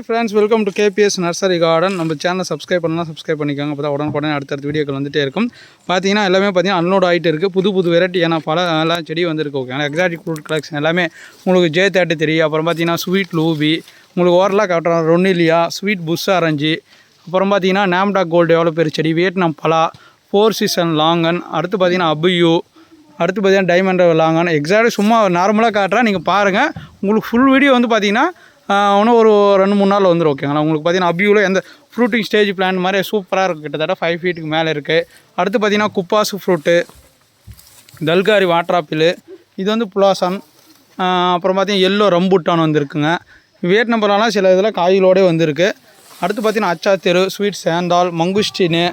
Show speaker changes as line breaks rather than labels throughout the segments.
Hi friends welcome to KPS nursery garden நம்ம சேனலை subscribe பண்ணலாம் சப்ஸ்கிரைப் பண்ணிக்கோங்க. அப்போ தான் உடனே அடுத்தடுத்த வீடியோக்கள் வந்துட்டே இருக்கும். பார்த்தீங்கன்னா எல்லாமே பார்த்தீங்கன்னா அன்லோட் ஆகிட்டு இருக்குது புது புது வெரைட்டியான பல எல்லாம் செடி வந்திருக்கு ஓகே எக்ஸாட்டிக் ஃப்ரூட் கலெக்ஷன் எல்லாமே உங்களுக்கு ஜே தேர்ட்டி த்ரீ அப்புறம் பார்த்தீங்கன்னா ஸ்வீட் லூபி உங்களுக்கு ஓரலாக காட்டுறோம் ரொனிலியா ஸ்வீட் புஷ் ஆரஞ்சு அப்புறம் பார்த்தீங்கன்னா நேம்டாக் கோல்டு எவ்வளோ பெரிய செடி வியட்நாம் பலா ஃபோர் சீசன் லாங்கன் அடுத்து பார்த்தீங்கன்னா அபியூ அடுத்து பார்த்தீங்கன்னா டைமண்ட் லாங்கன் எக்ஸாக்டாக சும்மா நார்மலாக காட்டுறேன் நீங்கள் பாருங்கள் உங்களுக்கு ஃபுல் வீடியோ வந்து பார்த்தீங்கன்னா இன்னும் ஒரு ரெண்டு மூணு நாள் வந்துடும் ஓகேங்களா உங்களுக்கு பார்த்தீங்கன்னா அபியூவில் எந்த ஃப்ரூட்டிங் ஸ்டேஜ் பிளான் மாதிரி சூப்பராக இருக்குது கிட்டத்தட்ட ஃபைவ் ஃபீட்டுக்கு மேலே இருக்குது அடுத்து பார்த்தீங்கன்னா குப்பாசு ஃப்ரூட்டு தல்காரி வாட்டர் ஆப்பிள் இது வந்து புலாசன் அப்புறம் பார்த்தீங்கன்னா எல்லோ ரம்புட்டான் வந்திருக்குங்க. வியட் நம்பர்லாம் சில இதில் காய்களோடே வந்திருக்கு. அடுத்து பார்த்தீங்கன்னா அச்சாத்தெரு ஸ்வீட் சேந்தால் மங்குஸ்டின்னு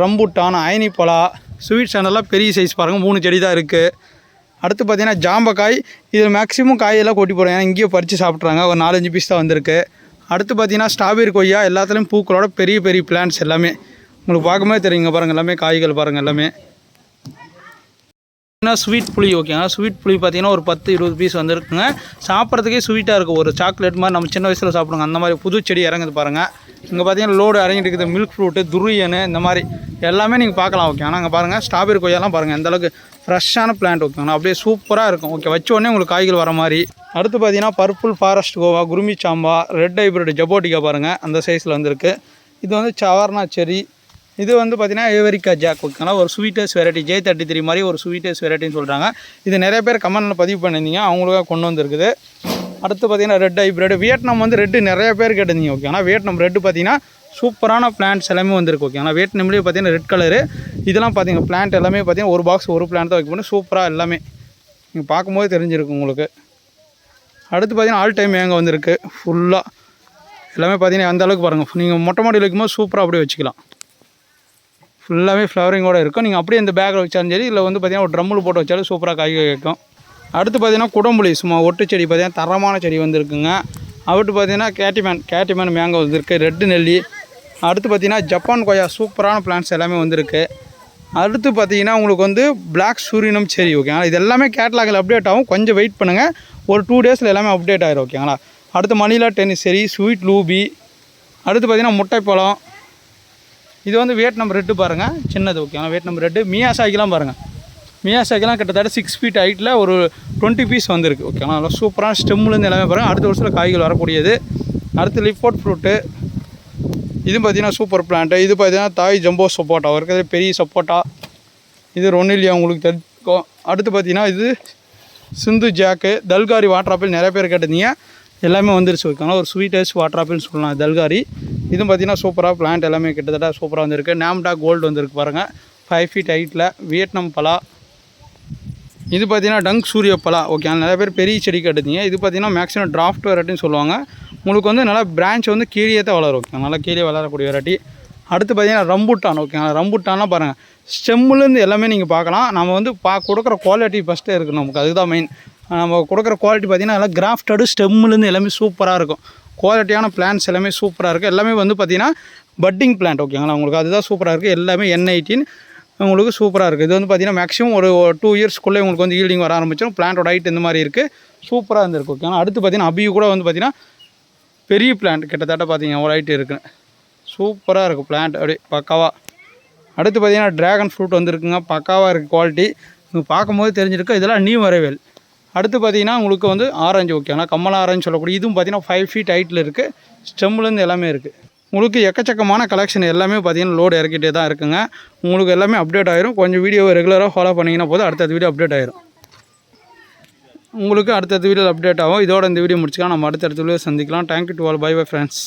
ரம்புட்டான் அயனிப்பலா ஸ்வீட் சேண்டல்லாம் பெரிய சைஸ் பாருங்கள் மூணு செடி தான் இருக்குது அடுத்து பார்த்தீங்கன்னா ஜாம்பக்காய் இதில் மேக்ஸிமம் காயெல்லாம் கொட்டி போடுறோம். ஏன்னா இங்கேயே பறித்து சாப்பிட்றாங்க. ஒரு நாலஞ்சு பீஸ் தான் வந்திருக்கு. அடுத்து பார்த்தீங்கன்னா ஸ்ட்ராபெரி கொய்யா எல்லாத்துலேயும் பூக்களோட பெரிய பெரிய பிளான்ட்ஸ் எல்லாமே. உங்களுக்கு பார்க்கும்போது தெரியுங்க. பாருங்கள் எல்லாமே காய்கள் பாருங்கள் எல்லாமே. ஸ்வீட் புளி ஓகேங்க ஸ்வீட் புளி பார்த்தீங்கன்னா ஒரு பத்து இருபது பீஸ் வந்துருக்குங்க. சாப்பிட்றதுக்கே ஸ்வீட்டாக இருக்கும் ஒரு சாக்லேட் மாதிரி நம்ம சின்ன வயசில் சாப்பிடுங்க அந்த மாதிரி புது செடி இறங்குது பாருங்கள் இங்கே பார்த்தீங்கன்னா லோடு இறங்கிட்டு இருக்குது. மில்க் ஃப்ரூட்டு துரியனு இந்த மாதிரி. எல்லாமே நீங்கள் பார்க்கலாம் ஓகே ஆனால் அங்கே பாருங்கள் ஸ்ட்ராபெரி கொய்யாலாம் பாருங்கள் எந்தளவுக்கு ஃப்ரெஷ்ஷான பிளான்ட் ஓகேங்களா அப்படியே சூப்பராக இருக்கும். ஓகே வச்ச உடனே உங்களுக்கு காய்கள் வர மாதிரி. அடுத்து பார்த்தீங்கன்னா பர்பிள் ஃபாரஸ்ட் கோவா குருமி சாம்பா ரெட் ஹைப்ரிட் ஜபோட்டிக்கா பாருங்கள் அந்த சைஸில் வந்திருக்கு. இது வந்து சவர்னா செரி இது வந்து பார்த்தீங்கன்னா ஏவரிக்கா ஜாக் ஓகேங்களா ஒரு ஸ்வீட்டஸ் வெரைட்டி ஜே தேர்ட்டி த்ரீ மாதிரி ஒரு ஸ்வீட்டஸ் வெரைட்டின்னு சொல்கிறாங்க இது நிறைய பேர் கமெண்டில் பதிவு பண்ணியிருந்தீங்க. அவங்களுக்காக கொண்டு வந்திருக்குது. அடுத்து பார்த்தீங்கன்னா ரெட் ஹைப்ரிட் வியட்நாம் வந்து ரெட்டு நிறைய பேர் கேட்டிருந்தீங்க ஆனால் வியட்நாம் ரெட்டு பார்த்தீங்கன்னா சூப்பரான பிளான்ட்ஸ் எல்லாமே வந்திருக்கு ஓகேங்களா நிமிடம் பார்த்தீங்கன்னா ரெட் கலரு இதெல்லாம் பார்த்தீங்கன்னா பிளான்ட் எல்லாமே பார்த்தீங்கன்னா ஒரு பாக்ஸ் ஒரு பிளான்ட் தான் வைக்க போனால் சூப்பராக எல்லாமே. நீங்கள் பார்க்கும்போது தெரிஞ்சிருக்கும் உங்களுக்கு. அடுத்து பார்த்தீங்கன்னா ஆல் டைம் ஏங்க வந்திருக்கு. ஃபுல்லாக எல்லாமே பார்த்தீங்கன்னா அந்த அளவுக்கு பாருங்கள் நீங்கள் மொட்டை மாடியில் வைக்கும்போது சூப்பராக அப்படியே வச்சுக்கலாம். ஃபுல்லாகவே ஃப்ளவரிங்கோட இருக்கும். நீங்கள் அப்படியே இந்த பேக்கில் வச்சாலும் சரி இல்லை வந்து பார்த்தீங்கன்னா ஒரு ட்ரம்மில் போட்டு வச்சாலும் சூப்பராக காய் கேட்கும் அடுத்து பார்த்தீங்கன்னா குடம்புளி சும்மா ஒட்டு செடி பார்த்தீங்கன்னா தரமான செடி வந்திருக்குங்க. அவட்டு பார்த்தீங்கன்னா கேட்டிமேன் கேட்டிமேன் மேங்கோ வந்திருக்கு. ரெட்டு நெல்லி. அடுத்து பார்த்தீங்கன்னா ஜப்பான் கொய்யா சூப்பரான பிளான்ஸ் எல்லாமே வந்திருக்கு. அடுத்து பார்த்தீங்கன்னா உங்களுக்கு வந்து பிளாக் சூரியனம் சரி ஓகேங்களா இது எல்லாமே கேட்லாகில் அப்டேட் ஆகும். கொஞ்சம் வெயிட் பண்ணுங்கள் ஒரு டூ டேஸில் எல்லாமே அப்டேட் ஆகிடும் ஓகேங்களா அடுத்து மணிலா டென்னிஸ் சரி ஸ்வீட் லூபி அடுத்து பார்த்தீங்கன்னா முட்டைப்பழம் இது வந்து வேட் நம்பர் ரெட்டு பாருங்கள் சின்னது ஓகேங்களா வேட் நம்பர் ரெட்டு மியாசாக்கிலாம் பாருங்கள் மியா சாய்க்கெலாம் கிட்டத்தட்ட சிக்ஸ் ஃபீட் ஹைட்டில் ஒரு டுவெண்ட்டி பீஸ் வந்திருக்கு ஓகேங்களா நல்லா சூப்பரான ஸ்டெம்லேருந்து எல்லாமே பாருங்கள் அடுத்த வருஷத்தில் காய்கள் வரக்கூடியது. அடுத்து லிஃபோட் ஃப்ரூட்டு இது பார்த்தீங்கன்னா சூப்பர் பிளான்ட்டு இது பார்த்தீங்கன்னா தாய் ஜம்போ சப்போட்டா இருக்கிறது பெரிய சப்போட்டா இது ரொனிலியா உங்களுக்கு தெரிஞ்சுக்கும் அடுத்து பார்த்தீங்கன்னா இது சிந்து ஜாக்கு தல்காரி வாட்டர் ஆப்பிள் நிறைய பேர் கேட்டிருந்தீங்க. எல்லாமே வந்துருச்சு ஓகேங்களா ஒரு ஸ்வீட்டஸ்ட் வாட்டர் ஆப்பிள்னு சொல்லலாம். தல்காரி. இதுவும் பார்த்தீங்கன்னா சூப்பராக பிளான்ட் எல்லாமே கிட்டத்தட்ட சூப்பராக வந்திருக்கு. நேம்டா கோல்டு வந்திருக்கு பாருங்கள் ஃபைவ் ஃபீட் ஹைட்டில் வியட்நாம் பலா. இது பார்த்தீங்கன்னா டங்க் சூரிய பலா. ஓகே நிறைய பேர் பெரிய செடி கேட்டிருந்தீங்க. இது பார்த்தீங்கன்னா மேக்ஸிமம் டிராஃப்ட் வெரைட்டின்னு சொல்லுவாங்க. உங்களுக்கு வந்து நல்லா பிரான்ச் வந்து கீழே தான் வளரும். ஓகே நல்லா கீழே வளரக்கூடிய வெரைட்டி அடுத்து பார்த்தீங்கன்னா ரம்புட்டான் ஓகேங்களா ரம்புட்டான்லாம் பாருங்கள் ஸ்டெம்முலேருந்து எல்லாமே நீங்கள் பார்க்கலாம். நம்ம வந்து பா கொடுக்குற குவாலிட்டி ஃபஸ்ட்டே இருக்குது நமக்கு. அதுதான் மெயின் நம்ம கொடுக்குற குவாலிட்டி பார்த்தீங்கன்னா எல்லாம் கிராஃப்டடு ஸ்டெம்முலேருந்து எல்லாமே சூப்பராக இருக்கும். குவாலிட்டியான பிளான்ஸ் எல்லாமே சூப்பராக இருக்குது எல்லாமே வந்து பார்த்தீங்கன்னா பட்டிங் பிளான்ட் ஓகேங்களா உங்களுக்கு அதுதான் சூப்பராக இருக்குது எல்லாமே என் எயிட்டின் உங்களுக்கு சூப்பராக இருக்குது இது வந்து பார்த்தீங்கன்னா மேக்ஸிமம் ஒரு டூ இயர்ஸ்க்குள்ளே உங்களுக்கு வந்து ஈல்டிங் வர ஆரம்பிச்சிடும். பிளான்ட்டோட ஹைட் இந்த மாதிரி இருக்குது சூப்பராக இருந்திருக்கு ஓகேங்களா அடுத்து பார்த்தீங்கன்னா அபியூ கூட வந்து பார்த்தீங்கன்னா பெரிய பிளான்ட் கிட்டத்தட்ட பார்த்தீங்க ஒரு ஹைட் இருக்குன்னு. சூப்பராக இருக்குது பிளான்ட் அப்படியே பக்காவாக அடுத்து பார்த்தீங்கன்னா ட்ராகன் ஃப்ரூட் வந்துருக்குங்க. பக்காவாக இருக்குது குவாலிட்டி நீங்கள் பார்க்கும்போது தெரிஞ்சிருக்கு இதெல்லாம் நியூ வரவேல். அடுத்து பார்த்தீங்கன்னா உங்களுக்கு வந்து ஆரஞ்சு ஓகேங்களா கம்மலா ஆரஞ்சு சொல்லக்கூடிய இதுவும் பார்த்தீங்கன்னா ஃபைவ் ஃபீட் ஹைட்டில் இருக்குது ஸ்டெம்லேருந்து எல்லாமே இருக்குது உங்களுக்கு எக்கச்சக்கமான கலெக்ஷன் எல்லாமே பார்த்தீங்கன்னா லோடு இறக்கிட்டே தான் இருக்குங்க. உங்களுக்கு எல்லாமே அப்டேட் ஆயிரும். கொஞ்சம் வீடியோவை ரெகுலராக ஃபாலோ பண்ணிங்கன்னா போதும். அடுத்தது வீடியோ அப்டேட் ஆயிரும். உங்களுக்கு அடுத்தடுத்த வீடியோ அப்டேட் ஆகும். இதோட இந்த வீடியோ முடிச்சுக்கலாம். நம்ம அடுத்தடுத்த வீடியோ சந்திக்கலாம். Thank you to all bye bye friends